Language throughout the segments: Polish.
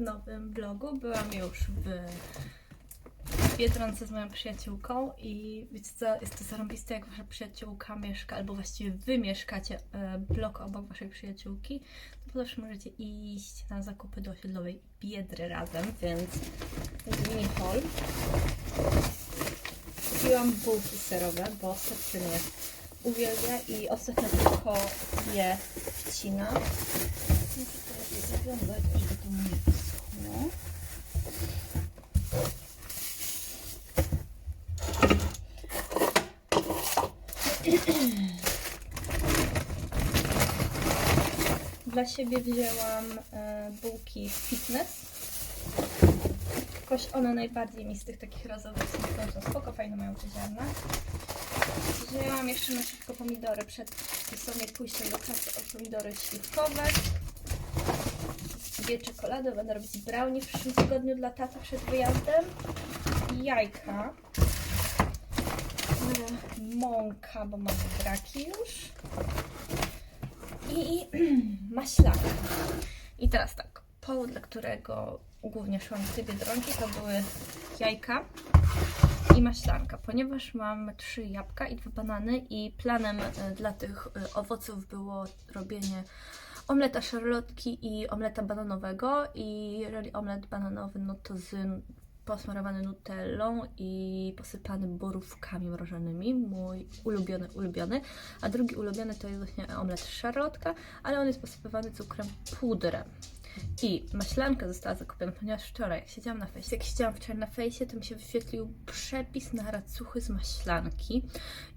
nowym vlogu. Byłam już w Biedronce z moją przyjaciółką i wiecie co, jest to zarąbiste jak wasza przyjaciółka mieszka, albo właściwie wy mieszkacie e, blok obok waszej przyjaciółki, to zawsze możecie iść na zakupy do osiedlowej Biedry razem, więc mini haul. Kupiłam bułki serowe, bo Sepczyn je uwielbia i ostatnio tylko je wcina. Muszę teraz je zawiązać, żeby to mu Dla siebie wzięłam e, bułki fitness. Jakoś one najbardziej mi z tych takich smakują, są spoko, fajne mają te ziarna. Wzięłam jeszcze na szybko pomidory przed sobie pójściem do kasy o pomidory śliwkowe. Dwie czekolady, będę robić brownie w przyszłym tygodniu dla taty przed wyjazdem. Jajka. Mąka, bo mamy braki już. I maślaka. I teraz tak, powód, dla którego głównie szłam w te biedronki, to były jajka i maślanka, ponieważ mam trzy jabłka i dwa banany i planem e, dla tych e, owoców było robienie omleta szarlotki i omleta bananowego. I jeżeli omlet bananowy, no to z posmarowany nutellą i posypany borówkami mrożonymi, mój ulubiony, ulubiony, a drugi ulubiony to jest właśnie omlet szarlotka, ale on jest posypywany cukrem pudrem. I maślanka została zakupiona, ponieważ wczoraj, jak siedziałam na fejsie, jak siedziałam wczoraj na fejsie, to mi się wyświetlił przepis na racuchy z maślanki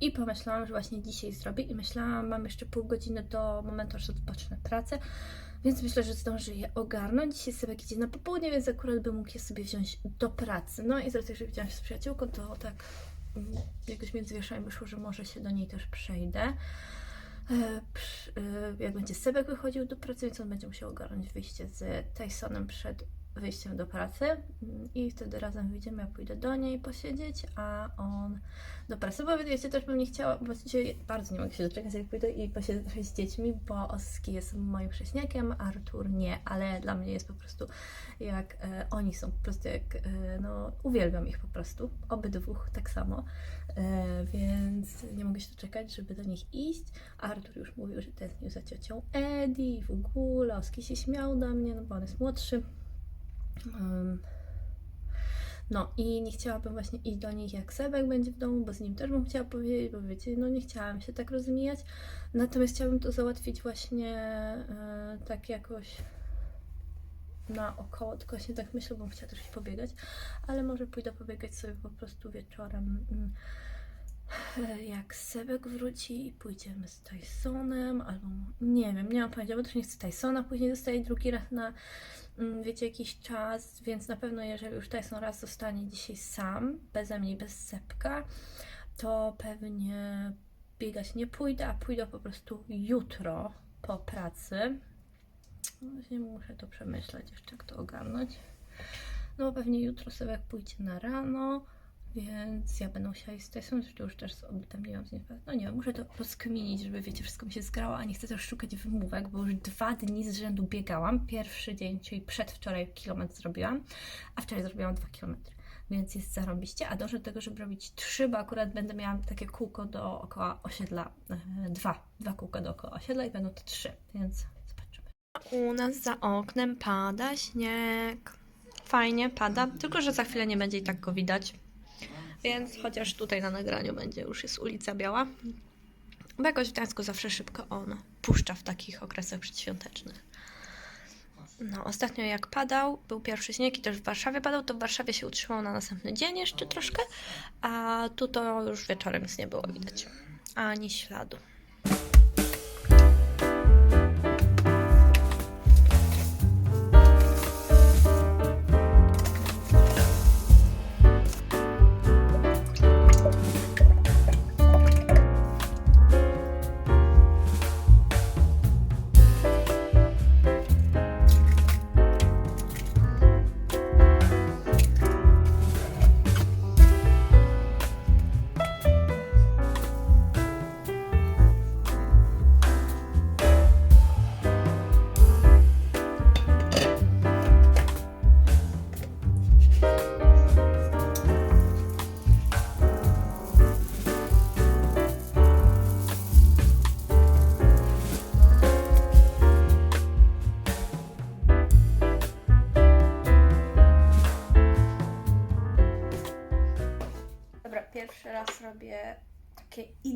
i pomyślałam, że właśnie dzisiaj zrobię i myślałam, mam jeszcze pół godziny do momentu, aż odpocznę pracę, więc myślę, że zdążę je ogarnąć. Dzisiaj sobie idzie na popołudnie, więc akurat bym mógł je sobie wziąć do pracy. No i z racji, że widziałam się z przyjaciółką, to tak mm, jakoś między wieszami wyszło, że może się do niej też przejdę. E, e, Jak będzie Sebek wychodził do pracy, więc on będzie musiał ogarnąć wyjście z Tysonem przed wyjściem do pracy. I wtedy razem wyjdziemy, ja pójdę do niej posiedzieć, a on do pracy, bo wiecie, też bym nie chciała, bo właściwie bardzo nie mogę się doczekać, jak pójdę i posiedzę trochę z dziećmi, bo Oski jest moim prześniakiem, Artur nie, ale dla mnie jest po prostu jak e, oni są, po prostu jak, e, no uwielbiam ich po prostu, obydwóch tak samo, e, więc nie mogę się doczekać, żeby do nich iść. Artur już mówił, że tęsknił za ciocią Eddie i w ogóle, Oski się śmiał na mnie, no bo on jest młodszy. No i nie chciałabym właśnie iść do nich jak Sebek będzie w domu, bo z nim też bym chciała powiedzieć, bo wiecie, no nie chciałam się tak rozmijać. Natomiast chciałabym to załatwić właśnie e, tak jakoś naokoło, tylko właśnie tak myślę, bo chciała iść pobiegać, ale może pójdę pobiegać sobie po prostu wieczorem. mm, Jak Sebek wróci i pójdziemy z Tysonem, albo nie wiem, nie mam pojęcia, bo też nie chcę Tysona później zostaje drugi raz na mm, wiecie, jakiś czas, więc na pewno jeżeli już Tyson raz zostanie dzisiaj sam, beze mnie bez Sepka, to pewnie biegać nie pójdę, a pójdę po prostu jutro po pracy. Właśnie muszę to przemyśleć, jeszcze jak to ogarnąć. No pewnie jutro sobie pójdzie na rano, więc ja będę musiała iść z Tyson, zresztą już też mam z nim No nie wiem, muszę to rozkminić, żeby wiecie, wszystko mi się zgrało, a nie chcę też szukać wymówek, bo już dwa dni z rzędu biegałam. Pierwszy dzień, czyli przedwczoraj kilometr zrobiłam, a wczoraj zrobiłam dwa kilometry. Więc jest zarąbiście, a dążę do tego, żeby robić trzy, bo akurat będę miała takie kółko dookoła osiedla, e, dwa, dwa kółka dookoła osiedla i będą to trzy, więc zobaczymy. U nas za oknem pada śnieg. Fajnie pada, tylko że za chwilę nie będzie i tak go widać. Więc chociaż tutaj na nagraniu będzie, już jest ulica Biała. Bo jakoś w Gdańsku zawsze szybko on puszcza w takich okresach przedświątecznych. No, ostatnio jak padał, był pierwszy śnieg i też w Warszawie padał, to w Warszawie się utrzymał na następny dzień jeszcze troszkę, a tu to już wieczorem nic nie było widać. Ani śladu.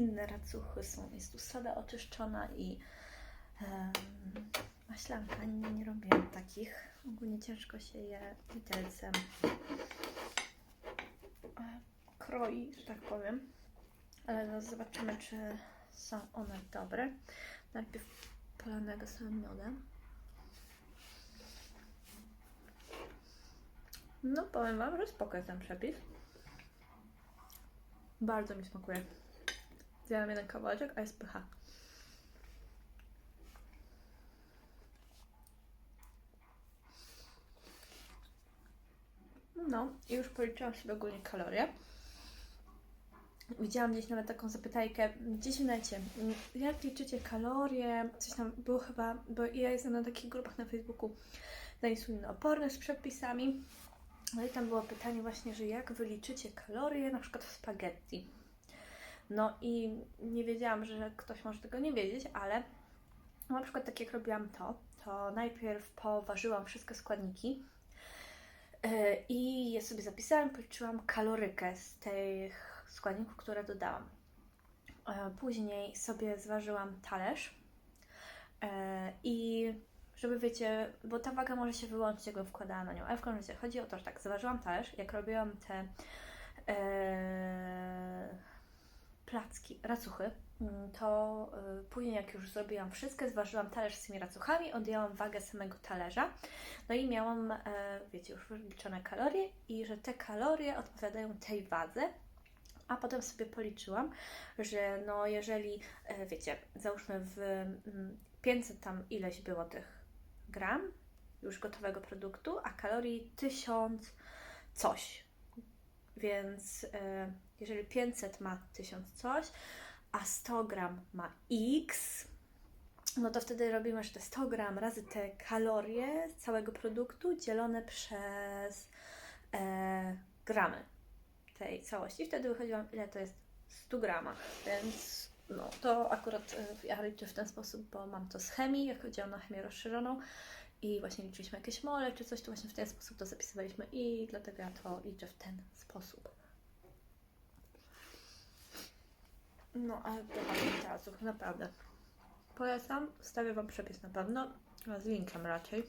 Inne racuchy są. Jest tu soda oczyszczona i em, maślanka. Nie, nie robiłam takich. Ogólnie ciężko się je widelcem e, kroi, że tak powiem. Ale no zobaczymy, czy są one dobre. Najpierw polanego samym miodem. No powiem Wam, że spoko ten przepis. Bardzo mi smakuje. Zjadam jeden kawałeczek, a jest pycha. No i już policzyłam sobie ogólnie kalorie. Widziałam gdzieś nawet taką zapytajkę, gdzieś w necie, jak liczycie kalorie, coś tam było chyba, bo ja jestem na takich grupach na Facebooku na insulinoopornych z przepisami, no i tam było pytanie właśnie, że jak wyliczycie kalorie na przykład w spaghetti. No i nie wiedziałam, że ktoś może tego nie wiedzieć, ale na przykład tak jak robiłam to, to najpierw poważyłam wszystkie składniki yy, i je sobie zapisałam, policzyłam kalorykę z tych składników, które dodałam. E, Później sobie zważyłam talerz e, i żeby wiecie, bo ta waga może się wyłączyć, jakbym wkładała na nią, ale w każdym razie chodzi o to, że tak, zważyłam talerz, jak robiłam te e, placki, racuchy, mm, to e, później jak już zrobiłam wszystkie, zważyłam talerz z tymi racuchami, odjęłam wagę samego talerza, no i miałam, e, wiecie, już wyliczone kalorie i że te kalorie odpowiadają tej wadze, a potem sobie policzyłam, że no jeżeli, e, wiecie, załóżmy w mm, 500 tam ileś było tych gram już gotowego produktu, a kalorii 1000 coś. Więc e, jeżeli 500 ma 1000 coś, a 100 gram ma x, no to wtedy robimy, że te 100 gram razy te kalorie z całego produktu dzielone przez e, gramy tej całości. Wtedy wychodziłam, ile to jest w 100 gramach, więc no to akurat e, ja liczę w ten sposób, bo mam to z chemii, jak chodziłam na chemię rozszerzoną i właśnie liczyliśmy jakieś mole czy coś, to właśnie w ten sposób to zapisywaliśmy i dlatego ja to liczę w ten sposób. No, ale to teraz naprawdę. Polecam, wstawię Wam przepis na pewno, z linkiem raczej.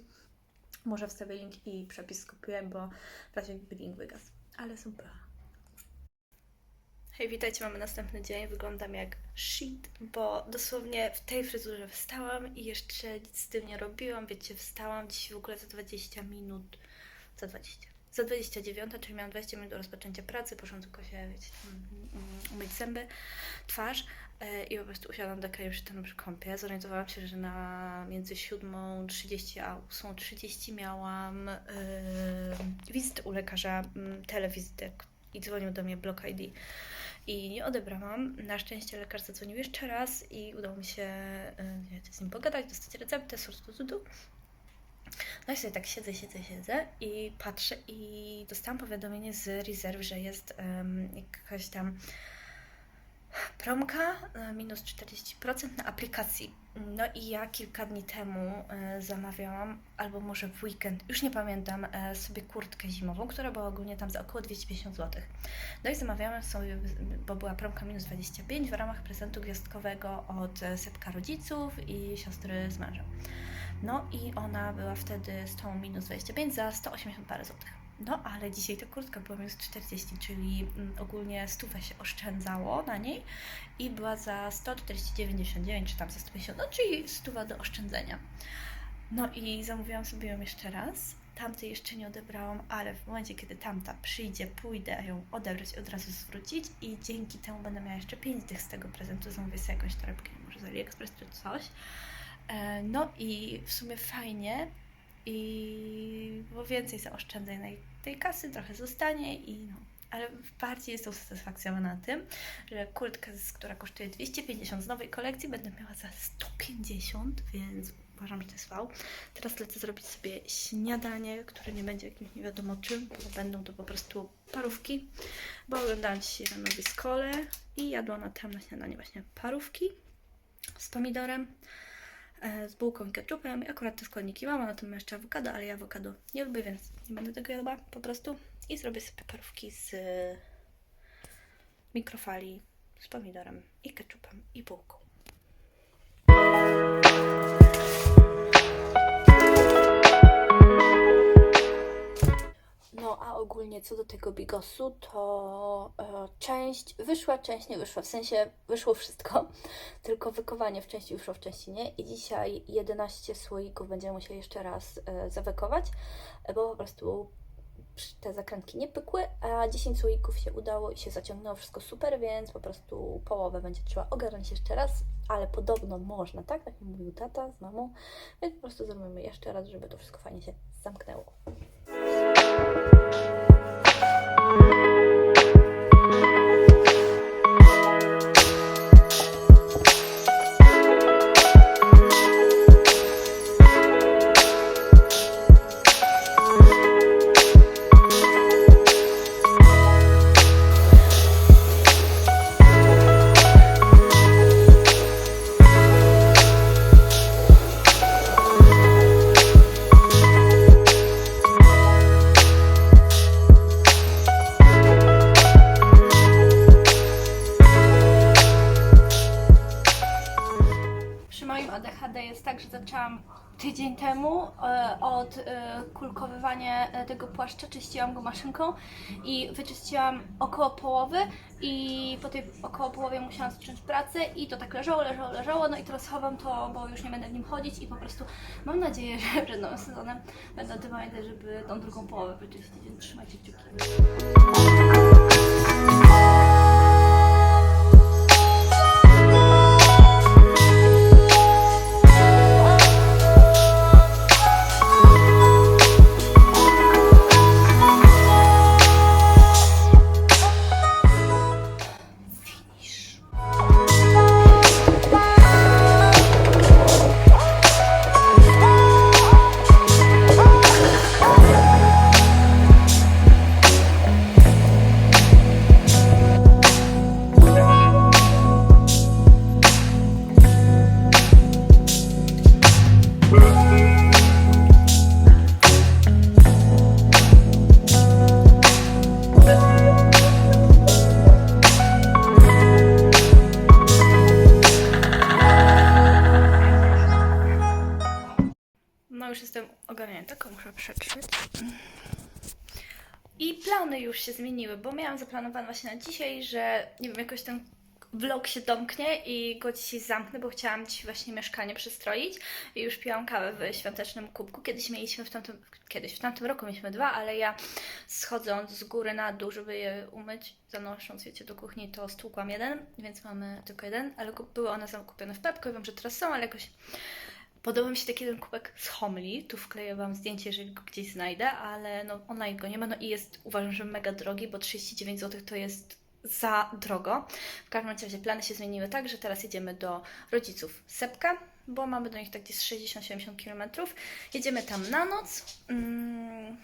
Może wstawię link i przepis skupiłem, bo w razie link wygasł. Ale super. Hej, witajcie, mamy następny dzień. Wyglądam jak shit, bo dosłownie w tej fryzurze wstałam i jeszcze nic z tym nie robiłam. Wiecie, wstałam dziś w ogóle za 20 minut. Za 20. Za 29, czyli miałam 20 minut do rozpoczęcia pracy. Poszłam tylko się, wiecie, tam, mm, umyć zęby, twarz e, i po prostu usiadłam do przy tym przy kąpie. Zorientowałam się, że na między 7.30 a 8.30 miałam yy, wizytę u lekarza, yy, telewizytę i dzwonił do mnie Block ID i nie odebrałam. Na szczęście lekarz zadzwonił jeszcze raz i udało mi się y, wiecie, z nim pogadać, dostać receptę, surtututu. No i sobie tak siedzę, siedzę, siedzę i patrzę i dostałam powiadomienie z rezerw, że jest um, jakaś tam promka minus 40% na aplikacji. No i ja kilka dni temu e, zamawiałam, albo może w weekend, już nie pamiętam, e, sobie kurtkę zimową, która była ogólnie tam za około 250 zł. No i zamawiałam sobie, bo była promka minus 25 w ramach prezentu gwiazdkowego od e, setka rodziców i siostry z mężem. No i ona była wtedy z tą minus 25 za 180 parę złotych. No ale dzisiaj ta kurtka była minus 40, czyli mm, ogólnie stówę się oszczędzało na niej i była za 149,99 czy tam za 150, no czyli stuwa do oszczędzenia. No i zamówiłam sobie ją jeszcze raz. Tamtej jeszcze nie odebrałam, ale w momencie, kiedy tamta przyjdzie, pójdę ją odebrać od razu zwrócić i dzięki temu będę miała jeszcze 5 tych z tego prezentu. Zamówię sobie jakąś torebkę, może z AliExpress czy coś. E, No i w sumie fajnie i bo więcej zaoszczędzę na tej kasy, trochę zostanie i no. Ale bardziej jestem usatysfakcjonowana tym, że kurtkę, która kosztuje 250 z nowej kolekcji, będę miała za 150, więc uważam, że to jest wow. Teraz lecę zrobić sobie śniadanie, które nie będzie jakimś nie wiadomo czym, bo będą to po prostu parówki, bo oglądałam dzisiaj rano Discole i jadłam na tam na śniadanie właśnie parówki z pomidorem, z bułką ketchupem. Akurat te składniki mam, a tym jeszcze awokado, ale ja awokado nie lubię, więc nie będę tego jadła po prostu. I zrobię sobie parówki z e, mikrofali z pomidorem i ketchupem i bułką. No a ogólnie co do tego bigosu, to e, część wyszła, część nie wyszła. W sensie wyszło wszystko, tylko wykowanie w części wyszło, w części nie. I dzisiaj 11 słoików będziemy musieli jeszcze raz e, zawekować, bo po prostu te zakrętki nie pykły, a 10 słoików się udało i się zaciągnęło wszystko super, więc po prostu połowę będzie trzeba ogarnąć jeszcze raz, ale podobno można, tak? Tak mi mówił tata z mamą, więc po prostu zrobimy jeszcze raz, żeby to wszystko fajnie się zamknęło. thank you e, od e, e, tego płaszcza, czyściłam go maszynką i wyczyściłam około połowy i po tej około połowie musiałam zacząć pracę i to tak leżało, leżało, leżało, no i teraz chowam to, bo już nie będę w nim chodzić i po prostu mam nadzieję, że przed nowym sezonem będę o tym pamiętać, żeby tą drugą połowę wyczyścić, więc trzymajcie kciuki. Już jestem ogarnięta, tylko muszę przetrzeć. I plany już się zmieniły, bo miałam zaplanowane właśnie na dzisiaj, że nie wiem, jakoś ten vlog się domknie i go dzisiaj zamknę, bo chciałam dzisiaj właśnie mieszkanie przystroić i już piłam kawę w świątecznym kubku. Kiedyś mieliśmy w tamtym, kiedyś w tamtym roku mieliśmy dwa, ale ja schodząc z góry na dół, żeby je umyć, zanosząc wiecie do kuchni, to stłukłam jeden, więc mamy tylko jeden, ale były one zakupione w Pepko, wiem, że teraz są, ale jakoś Podoba mi się taki jeden kubek z Homli. Tu wkleję Wam zdjęcie, jeżeli go gdzieś znajdę, ale no online go nie ma. No i jest, uważam, że mega drogi, bo 39 zł to jest za drogo. W każdym razie plany się zmieniły tak, że teraz jedziemy do rodziców Sepka, bo mamy do nich tak gdzieś 60-70 km. Jedziemy tam na noc. Mm,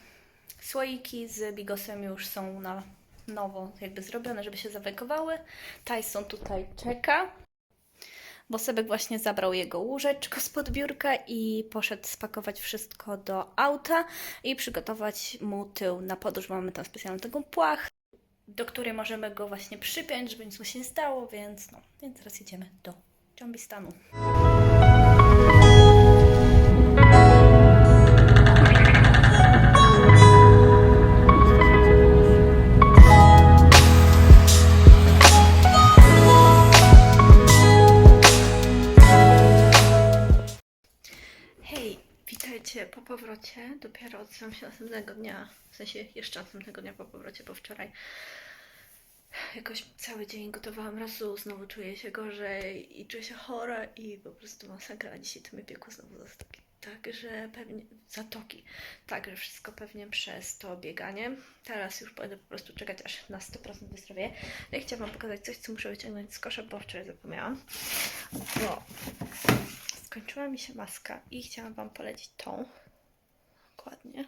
słoiki z bigosem już są na nowo jakby zrobione, żeby się zawekowały. Tyson tutaj czeka bo Sebek właśnie zabrał jego łóżeczko spod biurka i poszedł spakować wszystko do auta i przygotować mu tył na podróż. Mamy tam specjalną taką płach, do której możemy go właśnie przypiąć, żeby nic mu się nie stało, więc no, więc teraz jedziemy do Dżambistanu. Powrocie. Dopiero odzywam się następnego dnia, w sensie jeszcze następnego dnia po powrocie, bo wczoraj jakoś cały dzień gotowałam razu, znowu czuję się gorzej i czuję się chora i po prostu masakra, a dzisiaj to mnie piekło znowu zatoki. Także pewnie zatoki. Także wszystko pewnie przez to bieganie. Teraz już będę po prostu czekać aż na 100% wyzdrowie. Ja chciałam Wam pokazać coś, co muszę wyciągnąć z kosza, bo wczoraj zapomniałam. Bo skończyła mi się maska i chciałam Wam polecić tą. Dokładnie.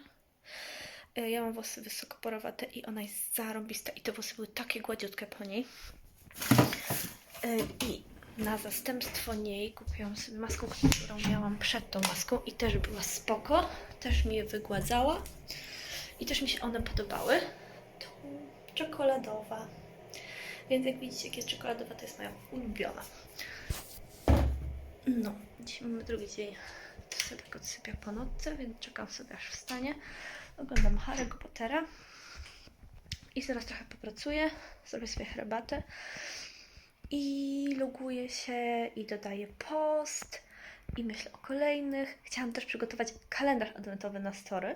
E, Ja mam włosy wysokoporowate i ona jest zarąbista i te włosy były takie gładziutkie po niej. E, I na zastępstwo niej kupiłam sobie maskę, którą miałam przed tą maską i też była spoko. Też mi je wygładzała i też mi się one podobały. To czekoladowa. Więc jak widzicie, jakie czekoladowa to jest moja ulubiona. No, dzisiaj mamy drugi dzień. Sobie tak odsypia po nocce, więc czekam sobie aż wstanie. Oglądam Harry'ego Pottera. I zaraz trochę popracuję, zrobię sobie herbatę. I loguję się i dodaję post i myślę o kolejnych. Chciałam też przygotować kalendarz adwentowy na story,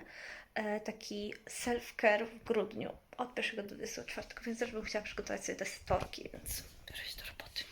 e, taki self-care w grudniu od 1 do 24, więc też bym chciała przygotować sobie te storki, więc biorę się do roboty.